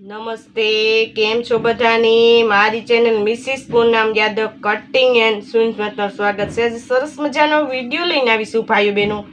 નમસ્તે, કેમ છો બધાની? મારી channel Mrs Poonam Yadav cutting and સુન્સમાં સ્વાગત છે. સરસ મજાનો વીડિયો લઈને આવીશું ભાઈઓ બહેનો.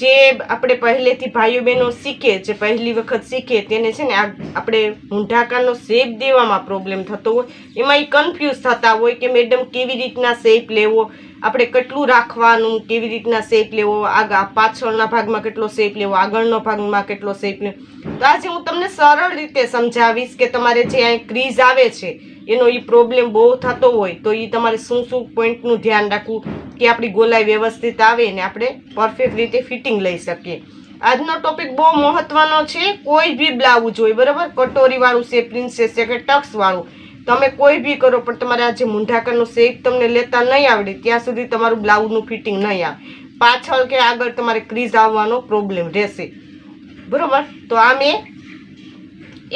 જે આપણે પહેલેથી ભાઈઓ બહેનો શીખે, જે પહેલી વખત શીખે, તેને છે ને આ આપણે મૂંઢાકારનો શેપ દેવામાં પ્રોબ્લેમ થતો હોય. એમાં એ કન્ફ્યુઝ થતા હોય કે મેડમ કેવી રીતના શેપ લેવો, આપણે કેટલું રાખવાનું, કેવી રીતના શેપ લેવો, આગા પાછળના ભાગમાં કેટલો શેપ લેવો, આગળનો ભાગમાં કેટલો શેપ લેવો. તો આજે હું તમને સરળ રીતે સમજાવીશ કે તમારે જે અહીં ક્રીઝ આવે છે એનો એ પ્રોબ્લેમ બહુ થતો હોય, તો એ તમારે શું શું પોઈન્ટનું ધ્યાન રાખવું કે આપણી ગોલાઈ વ્યવસ્થિત આવે ને આપણે પરફેક્ટ રીતે ફિટિંગ લઈ શકીએ. આજનો ટોપિક બહુ મહત્વનો છે, કોઈ બી બ્લાઉઝ હોય, બરાબર? કટોરીવાળું છે પ્રિન્સેસ છે કે ટક્સવાળું તમે કોઈ બી કરો, પણ તમારે આ જે મુંઢાકરનો શેપ તમને લેતા નહીં આવડે, ત્યાં સુધી તમારું બ્લાઉઝનું ફિટિંગ નહીં આવે. પાછળ કે આગળ તમારે ક્રીઝ આવવાનો પ્રોબ્લેમ રહેશે. બરાબર? તો આ મેં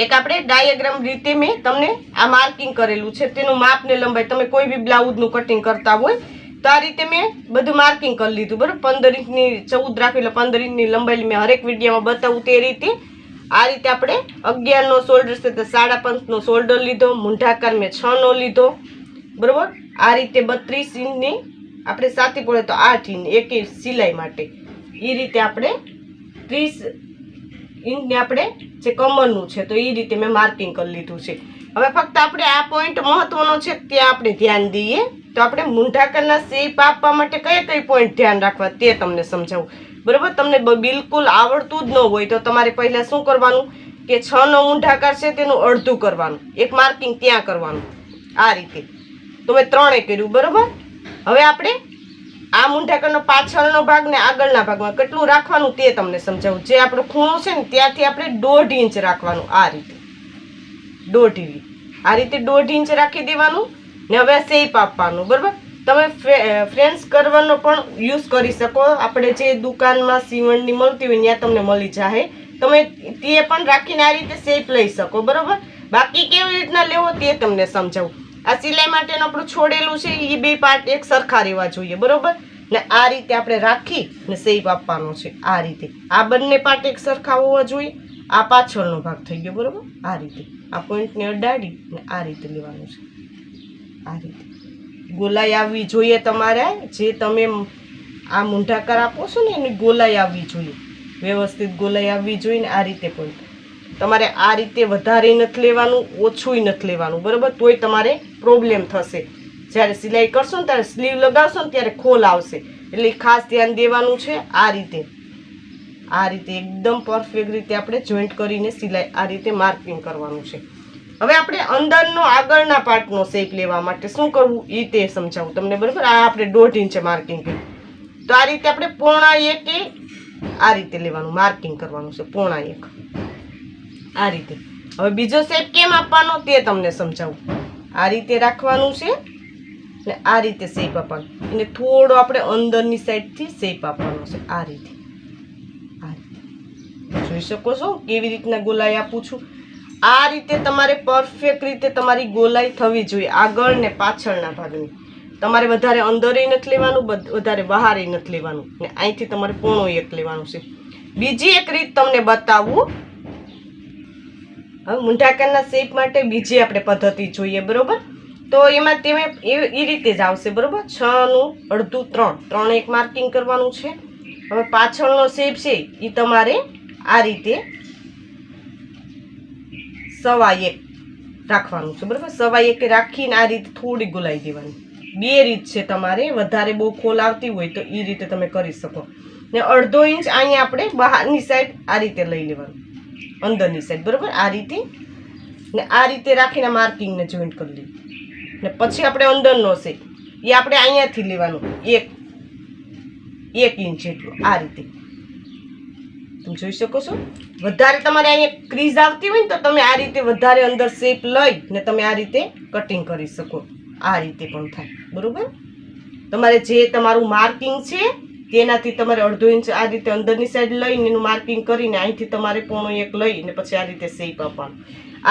એક આપણે ડાયાગ્રામ રીતે મેં તમને આ માર્કિંગ કરેલું છે. તેનું માપ ને લંબાઈ તમે કોઈ બી બ્લાઉઝનું કટિંગ કરતા હોય તો આ રીતે મેં બધું માર્કિંગ કરી લીધું, બરાબર? પંદર ઇંચની ચૌદ રાખી, એટલે પંદર ઇંચની લંબાઈ મેં હરેક વિડીયોમાં બતાવું તે રીતે. આ રીતે આપણે અગિયારનો શોલ્ડર છે તો સાડા પાંચનો શોલ્ડર લીધો, મૂંઢાકાર મેં છનો લીધો, બરાબર? આ રીતે બત્રીસ ઇંચની આપણે સાથી પડે તો આઠ ઇંચ એક સિલાઈ માટે. એ રીતે આપણે ત્રીસ ઇંચને આપણે જે કમરનું છે, તો એ રીતે મેં માર્કિંગ કરી લીધું છે. હવે ફક્ત આપણે આ પોઈન્ટ મહત્વનો છે ત્યાં આપણે ધ્યાન દઈએ. તો આપણે મૂંઢાકરના શેપ આપવા માટે કયા કઈ પોઈન્ટ ધ્યાન રાખવા તે તમને સમજાવું. બરાબર? તમને બિલકુલ આવડતું જ ન હોય તો તમારે પહેલાં શું કરવાનું? કે છ નો મૂંઢાકાર છે તેનું અડધું કરવાનું. એક માર્કિંગ ત્યાં કરવાનું. આ રીતે. તો મેં ત્રણે કર્યું. બરાબર? હવે આપણે આ મૂંઢાકરનો પાછળનો ભાગ ને આગળના ભાગમાં. કેટલું રાખવાનું તે તમને સમજાવું. જે આપણો ખૂણો છે ને ત્યાંથી આપણે દોઢ ઇંચ રાખવાનું આ રીતે. દોઢ ઇંચ. આ રીતે દોઢ ઇંચ રાખી દેવાનું ને હવે શેપ આપવાનું, બરાબર? તમે ફ્રેન્ડ્સ કરવાનો પણ યુઝ કરી શકો. આપણે જે દુકાનમાં સીવણની મળતી હોય ત્યાં તમને મળી જાય તમે તે પણ રાખીને આ રીતે શેપ લઈ શકો, બરાબર? બાકી કેવી રીતના લેવો તે તમને સમજાવું. આ સિલાઈ માટેનું આપણું છોડેલું છે એ બે પાર્ટ એક સરખા રહેવા જોઈએ, બરોબર? ને આ રીતે આપણે રાખી ને સેપ આપવાનો છે, આ રીતે. આ બંને પાર્ટ એક સરખા હોવા જોઈએ. આ પાછળનો ભાગ થઈ ગયો, બરોબર? આ રીતે. આ પોઈન્ટને અડાડી ને આ રીતે લેવાનું છે. આ રીતે. ગોલાઈ આવવી જોઈએ તમારે, જે તમે આ મૂંઢાકાર આપો છો ને, એની ગોલાઈ આવવી જોઈએ. વ્યવસ્થિત ગોલાઈ આવવી જોઈએ ને આ રીતે પોઈન્ટ તમારે આ રીતે વધારે નથી લેવાનું, ઓછુંય નથી લેવાનું, બરાબર? તોય તમારે પ્રોબ્લેમ થશે. જ્યારે સિલાઈ કરશો ને ત્યારે સ્લીવ લગાવશો ને ત્યારે ખોલ આવશે. એટલે ખાસ ધ્યાન દેવાનું છે આ રીતે. આ રીતે એકદમ પરફેક્ટ રીતે આપણે જોઈન્ટ કરીને સિલાઈ આ રીતે માર્કિંગ કરવાનું છે. હવે આપણે અંદરનો આગળના પાર્ટનો શેપ લેવા માટે શું કરવું એ તે સમજાવું તમને, બરાબર? આ આપણે દોઢ ઇંચે માર્કિંગ કર્યું. તો આ રીતે આપણે પોણા એકે આ રીતે લેવાનું માર્કિંગ કરવાનું છે, પોણા એક. આ રીતે. હવે બીજો શેપ કેમ આપવાનો તે તમને સમજાવું. આ રીતે રાખવાનું છે ને આ રીતે શેપ આપવાનો. અને થોડો આપણે અંદરની સાઈડથી શેપ આપવાનો છે. આ રીતે. આ રીતે. જોઈ શકો છો કેવી રીતના ગોલાઈ આપું છું. આ રીતે તમારે પરફેક્ટ રીતે તમારી ગોલાઈ થવી જોઈએ આગળ ને પાછળના ભાગની. તમારે વધારે અંદરે નથી લેવાનું વધારે બહારે નથી લેવાનું. ને અહીંથી તમારે પોણો એક લેવાનું છે. બીજી એક રીત તમને બતાવું. હવે મૂંઢાકારના શેપ માટે બીજી આપણે પદ્ધતિ જોઈએ, બરાબર? તો એમાં તમે એ એ રીતે જ આવશે, બરાબર? છનું અડધું ત્રણ. ત્રણ એક માર્કિંગ કરવાનું છે. હવે પાછળનો શેપ છે એ તમારે આ રીતે સવા એક રાખવાનું છે, બરાબર? સવા એક રાખીને આ રીતે થોડી ગુલાઈ દેવાની. બે રીત છે તમારે. વધારે બહુ ખોલ આવતી હોય તો એ રીતે તમે કરી શકો. ને અડધો ઇંચ અહીંયા આપણે બહારની સાઈડ આ રીતે લઈ લેવાનું. અંદરની સાઈડ બરાબર? આ રીતે. ને આ રીતે રાખીને માર્કિંગને જોઈન્ટ કરી લઈએ ને પછી આપણે અંદરનો છે એ આપણે અહીંયાથી લેવાનું. એક એક ઇંચ જેટલું, આ રીતે. તમે જોઈ શકો છો? વધારે તમારે અહીંયા ક્રીઝ આવતી હોય ને તો તમે આ રીતે વધારે અંદર શેપ લઈ ને તમે આ રીતે કટિંગ કરી શકો. આ રીતે પણ થાય. બરોબર? તમારે જે તમારું માર્કિંગ છે તેનાથી તમારે અડધો ઇંચ આ રીતે અંદરની સાઈડ લઈને એનું માર્કિંગ કરીને અહીંથી તમારે પોણો એક લઈને પછી આ રીતે શેપ આપવાનું.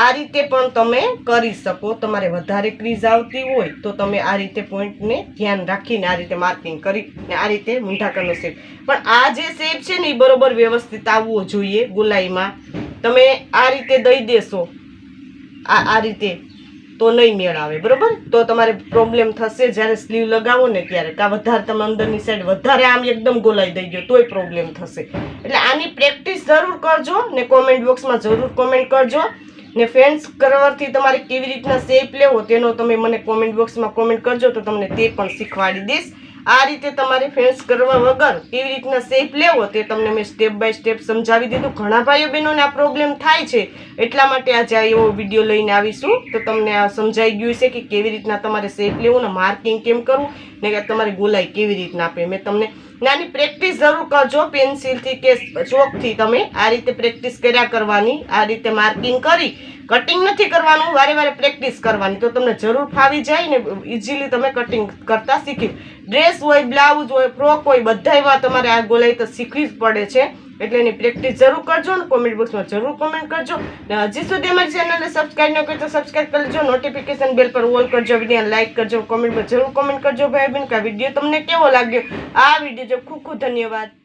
આ રીતે પણ તમે કરી શકો. તમારે વધારે ક્રીઝ આવતી હોય તો તમે આ રીતે પોઈન્ટને ધ્યાન રાખીને આ રીતે માર્કિંગ કરીને આ રીતે મૂંઢાકરનો શેપ પણ આ જે શેપ છે ને એ બરોબર વ્યવસ્થિત આવવો જોઈએ ગુલાઈમાં. તમે આ રીતે દઈ દેશો. આ આ રીતે તો નહીં મેળ આવે બરોબર? તો તમારે પ્રોબ્લેમ થશે જ્યારે સ્લીવ લગાવો ને ત્યારે, કાં વધારે તમે અંદરની સાઈડ વધારે આમ એકદમ ગોલાઈ દઈ ગયો તોય પ્રોબ્લેમ થશે. એટલે આની પ્રેક્ટિસ જરૂર કરજો ને કોમેન્ટ બોક્સમાં જરૂર કોમેન્ટ કરજો. ને ફેન્સ કરવાથી તમારે કેવી રીતના શેપ લેવો તેનો તમે મને કોમેન્ટ બોક્સમાં કોમેન્ટ કરજો, તો તમને તે પણ શીખવાડી દઈશ. આ રીતે તમારે ફેન્સ કરવા વગર કેવી રીતના શેપ લેવો તે તમને મેં સ્ટેપ બાય સ્ટેપ સમજાવી દીધું. ઘણા ભાઈઓ બહેનોને આ પ્રોબ્લેમ થાય છે. એટલા માટે આજે આ એવો વીડિયો લઈને આવીશું. તો તમને આ સમજાઈ ગયું છે કે કેવી રીતના તમારે શેપ લેવું ને માર્કિંગ કેમ કરવું ને તમારી ગોલાઈ કેવી રીતના આપે. મેં તમને નાની પ્રેક્ટિસ જરૂર કરજો પેન્સિલથી કે ચોકથી તમે આ રીતે પ્રેક્ટિસ કર્યા કરવાની, આ રીતે માર્કિંગ કરી કટિંગ નથી કરવાનું, વારે વારે પ્રેક્ટિસ કરવાની. તો તમને જરૂર ફાવી જાય ને ઇઝીલી તમે કટિંગ કરતા શીખી. ડ્રેસ હોય બ્લાઉઝ હોય ફ્રોક હોય બધાયમાં તમારે આ ગોલાઈ તો શીખવી જ પડે છે. એટલે એની પ્રેક્ટિસ જરૂર કરજો ને કોમેન્ટ બોક્સમાં જરૂર કોમેન્ટ કરજો. ને હજી સુધી અમારી ચેનલને સબસ્ક્રાઈબ ન કરી તો સબસ્ક્રાઈબ કરજો નોટિફિકેશન બેલ પર ઓલ કરજો. વીડિયો લાઈક કરજો. કોમેન્ટમાં જરૂર કોમેન્ટ કરજો ભાઈ બેન કે આ વીડિયો તમને કેવો લાગ્યો? આ વીડિયો જો ખૂબ ખૂબ ધન્યવાદ.